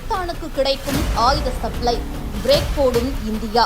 பாகிஸ்தானுக்கு கிடைக்கும் ஆயுத சப்ளை பிரேக் போடும் இந்தியா.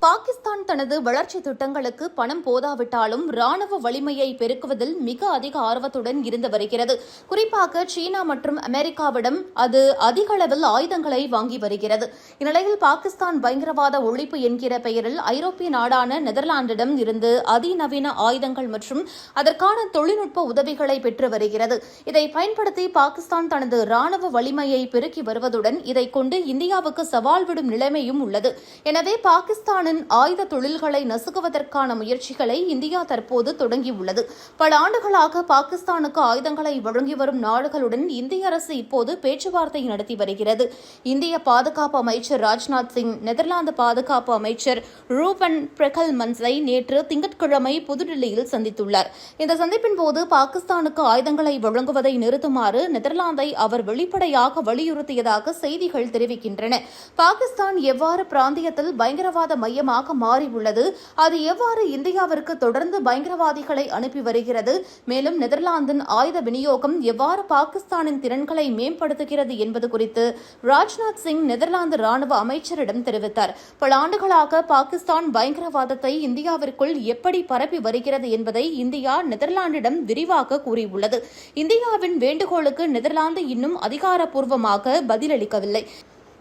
பாகிஸ்தான் தனது வளர்ச்சி திட்டங்களுக்கு பணம் போதாவிட்டாலும் ராணுவ வலிமையை பெருக்குவதில் மிக அதிக ஆர்வத்துடன் இருந்து வருகிறது. குறிப்பாக சீனா மற்றும் அமெரிக்காவிடம் அது அதிக அளவில் ஆயுதங்களை வாங்கி வருகிறது. இந்நிலையில் பாகிஸ்தான் பயங்கரவாத ஒழிப்பு என்கிற பெயரில் ஐரோப்பிய நாடான நெதர்லாந்திடம் இருந்து அதிநவீன ஆயுதங்கள் மற்றும் அதற்கான தொழில்நுட்ப உதவிகளை பெற்று வருகிறது. இதை பயன்படுத்தி பாகிஸ்தான் தனது ராணுவ வலிமையை பெருக்கி வருவதுடன் இதை கொண்டு இந்தியாவுக்கு சவால் விடும் நிலைமையும் உள்ளது. எனவே பாகிஸ்தானின் ஆயுத தொழில்களை நசுக்குவதற்கான முயற்சிகளை இந்தியா தற்போது தொடங்கியுள்ளது. பல ஆண்டுகளாக பாகிஸ்தானுக்கு ஆயுதங்களை வழங்கி வரும் நாடுகளுடன் இந்திய அரசு இப்போது பேச்சுவார்த்தை நடத்தி வருகிறது. இந்திய பாதுகாப்பு அமைச்சர் ராஜ்நாத் சிங் நெதர்லாந்து பாதுகாப்பு அமைச்சர் ரூபன் பிரகல் மன்ஸை நேற்று திங்கட்கிழமை புதுடில்லியில் சந்தித்துள்ளார். இந்த சந்திப்பின் போது பாகிஸ்தானுக்கு ஆயுதங்களை வழங்குவதை நிறுத்துமாறு நெதர்லாந்தை அவர் வெளிப்படையாக வலியுறுத்தியதாக செய்திகள் தெரிவிக்கின்றன. பாகிஸ்தான் எவ்வாறு பிராந்தியத்தில் பயங்கரவாத மையமாக மாறியுள்ளது. அது எவ்வாறு இந்தியாவிற்கு தொடர்ந்து பயங்கரவாதிகளை அனுப்பி வருகிறது? மேலும் நெதர்லாந்தின் ஆயுத விநியோகம் எவ்வாறு பாகிஸ்தானின் திறன்களை மேம்படுத்துகிறது என்பது குறித்து ராஜ்நாத் சிங் நெதர்லாந்து ராணுவ அமைச்சரிடம் தெரிவித்தார். பல ஆண்டுகளாக பாகிஸ்தான் பயங்கரவாதத்தை இந்தியாவிற்குள் எப்படி பரப்பி வருகிறது என்பதை இந்தியா நெதர்லாந்திடம் விரிவாக கூறியுள்ளது. இந்தியாவின் வேண்டுகோளுக்கு நெதர்லாந்து இன்னும் அதிகாரப்பூர்வமாக பதிலளிக்கவில்லை.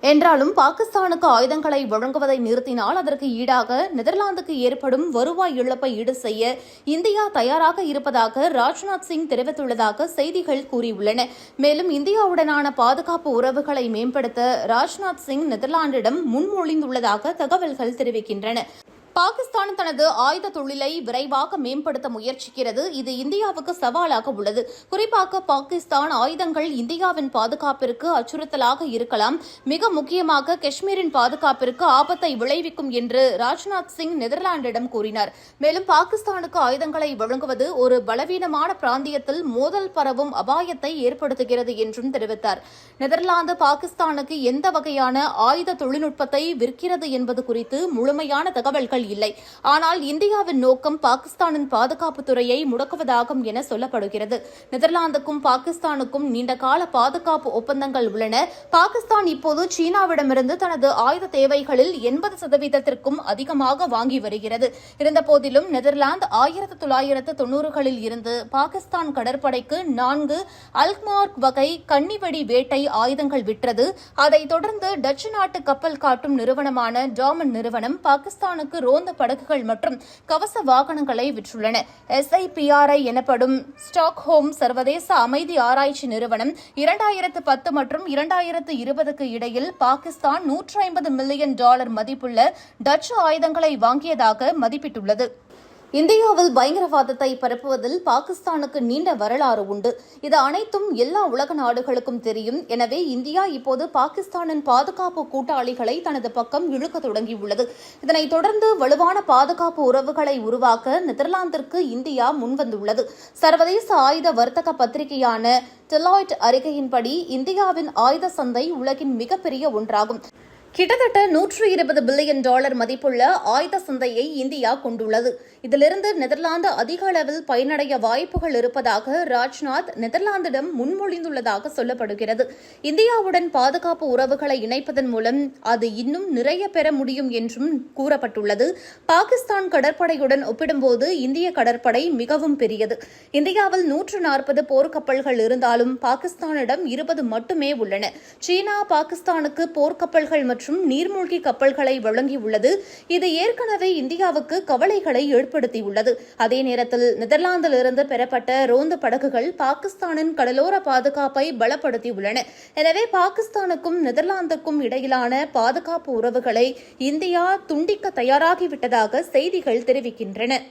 என்றாலும் பாகிஸ்தானுக்கு ஆயுதங்களை வழங்குவதை நிறுத்தினால் அதற்கு ஈடாக நெதர்லாந்துக்கு ஏற்படும் வருவாய் இழப்பை ஈடு செய்ய இந்தியா தயாராக இருப்பதாக ராஜ்நாத் சிங் தெரிவித்துள்ளதாக செய்திகள் கூறியுள்ளன. மேலும் இந்தியாவுடனான பாதுகாப்பு உறவுகளை மேம்படுத்த ராஜ்நாத் சிங் நெதர்லாந்திடம் முன்மொழிந்துள்ளதாக தகவல்கள் தெரிவிக்கின்றன. பாகிஸ்தான் தனது ஆயுத தொழிலை விரைவாக மேம்படுத்த முயற்சிக்கிறது. இது இந்தியாவுக்கு சவாலாக உள்ளது. குறிப்பாக பாகிஸ்தான் ஆயுதங்கள் இந்தியாவின் பாதுகாப்பிற்கு அச்சுறுத்தலாக இருக்கலாம். மிக முக்கியமாக காஷ்மீரின் பாதுகாப்பிற்கு ஆபத்தை விளைவிக்கும் என்று ராஜ்நாத் சிங் நெதர்லாந்திடம் கூறினார். மேலும் பாகிஸ்தானுக்கு ஆயுதங்களை வழங்குவது ஒரு பலவீனமான பிராந்தியத்தில் மோதல் பரவும் அபாயத்தை ஏற்படுத்துகிறது என்றும் தெரிவித்தார். நெதர்லாந்து பாகிஸ்தானுக்கு எந்த வகையான ஆயுத தொழில்நுட்பத்தை விற்கிறது என்பது குறித்து முழுமையான தகவல்கள் இல்லை. ஆனால் இந்தியாவின் நோக்கம் பாகிஸ்தானின் பாதுகாப்பு துறையை முடக்குவதாகும் என சொல்லப்படுகிறது. நெதர்லாந்துக்கும் பாகிஸ்தானுக்கும் நீண்டகால பாதுகாப்பு ஒப்பந்தங்கள் உள்ளன. பாகிஸ்தான் இப்போது சீனாவிடமிருந்து தனது ஆயுத தேவைகளில் எண்பது சதவீதத்திற்கும் அதிகமாக வாங்கி வருகிறது. இருந்தபோதிலும் நெதர்லாந்து ஆயிரத்து தொள்ளாயிரத்து தொன்னூறுகளில் இருந்து பாகிஸ்தான் கடற்படைக்கு நான்கு அல்க்மார்க் வகை கன்னிவெடி வேட்டை ஆயுதங்கள் விற்றது. அதைத் தொடர்ந்து டச்சு நாட்டு கப்பல் காட்டும் நிறுவனமான டாமன் நிறுவனம் பாகிஸ்தானுக்கு ரோ ரோந்து படகுகள் மற்றும் கவச வாகனங்களை விற்றுள்ளன. எஸ்ஐபிஆர்ஐ எனப்படும் ஸ்டாக்ஹோம் சர்வதேச அமைதி ஆராய்ச்சி நிறுவனம் இரண்டாயிரத்து பத்து மற்றும் இரண்டாயிரத்து இருபதுக்கு இடையில் பாகிஸ்தான் நூற்று ஐம்பது மில்லியன் டாலர் மதிப்புள்ள டச்சு ஆயுதங்களை வாங்கியதாக மதிப்பிட்டுள்ளது. இந்தியாவில் பயங்கரவாதத்தை பரப்புவதில் பாகிஸ்தானுக்கு நீண்ட வரலாறு உண்டு. இது அனைத்தும் எல்லா உலக நாடுகளுக்கும் தெரியும். எனவே இந்தியா இப்போது பாகிஸ்தானின் பாதுகாப்பு கூட்டாளிகளை தனது பக்கம் இழுக்க தொடங்கியுள்ளது. இதனைத் தொடர்ந்து வலுவான பாதுகாப்பு உறவுகளை உருவாக்க நெதர்லாந்திற்கு இந்தியா முன்வந்துள்ளது. சர்வதேச ஆயுத வர்த்தக பத்திரிகையான டெலாய்ட் அறிக்கையின்படி இந்தியாவின் ஆயுத சந்தை உலகின் மிகப்பெரிய ஒன்றாகும். கிட்டத்தட்ட நூற்று இருபது பில்லியன் டாலர் மதிப்புள்ள ஆயுத சந்தையை இந்தியா கொண்டுள்ளது. இதிலிருந்து நெதர்லாந்து அதிக அளவில் பயனடைய வாய்ப்புகள் இருப்பதாக ராஜ்நாத் நெதர்லாந்திடம் முன்மொழிந்துள்ளதாக சொல்லப்படுகிறது. இந்தியாவுடன் பாதுகாப்பு உறவுகளை இணைப்பதன் மூலம் அது இன்னும் நிறைய பெற முடியும் என்றும் கூறப்பட்டுள்ளது. பாகிஸ்தான் கடற்படையுடன் ஒப்பிடும்போது இந்திய கடற்படை மிகவும் பெரியது. இந்தியாவில் நூற்று நாற்பது போர்க்கப்பல்கள் இருந்தாலும் பாகிஸ்தானிடம் இருபது மட்டுமே உள்ளன. சீனா பாகிஸ்தானுக்கு போர்க்கப்பல்கள் மற்றும் மற்றும் நீர்மூழ்கி கப்பல்களை வழங்கியுள்ளது. இது ஏற்கனவே இந்தியாவுக்கு கவலைகளை ஏற்படுத்தியுள்ளது. அதே நேரத்தில் நெதர்லாந்திலிருந்து பெறப்பட்ட ரோந்து படகுகள் பாகிஸ்தானின் கடலோர பாதுகாப்பை பலப்படுத்தியுள்ளன. எனவே பாகிஸ்தானுக்கும் நெதர்லாந்துக்கும் இடையிலான பாதுகாப்பு உறவுகளை இந்தியா துண்டிக்க தயாராகிவிட்டதாக செய்திகள் தெரிவிக்கின்றன.